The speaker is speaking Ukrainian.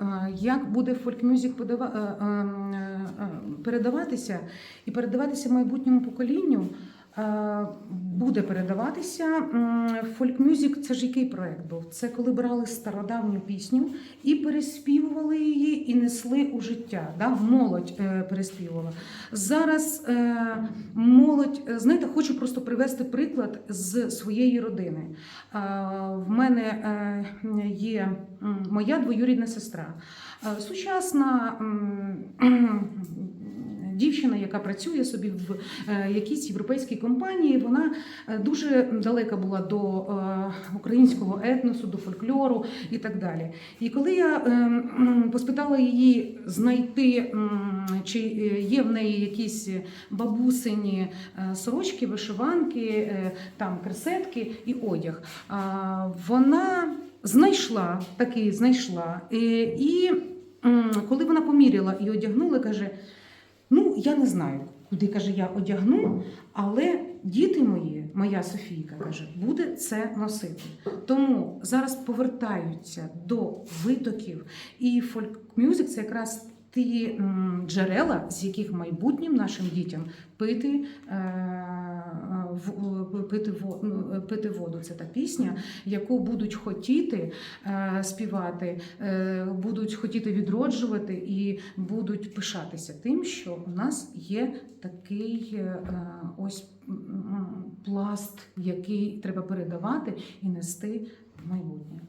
е, як буде фольк-мюзик е, е, передаватися і передаватися майбутньому поколінню. Е, Буде передаватися фольк-мюзик. Це ж який проект був? Це коли брали стародавню пісню і переспівували її, і несли у життя. Да? Молодь е, переспівувала. Зараз е, молодь, знаєте, хочу просто привести приклад з своєї родини. В мене є моя двоюрідна сестра. Сучасна яка працює собі в е, якійсь європейській компанії, вона е, дуже далека була до е, українського етносу, до фольклору і так далі. І коли я поспитала її знайти, чи є в неї якісь бабусині сорочки, вишиванки, там кресетки і одяг, вона знайшла таки знайшла. І коли вона поміряла і одягнула, каже: Ну, я не знаю, куди каже, я одягну, але діти мої, моя Софійка каже, буде це носити. Тому зараз повертаються до витоків, і фольк-мюзик це якраз ті джерела, з яких майбутнім нашим дітям пити, е, в- пити, во- ну, воду. Це та пісня, яку будуть хотіти е, співати, е, будуть хотіти відроджувати і будуть пишатися тим, що у нас є такий ось пласт, який треба передавати і нести в майбутнє.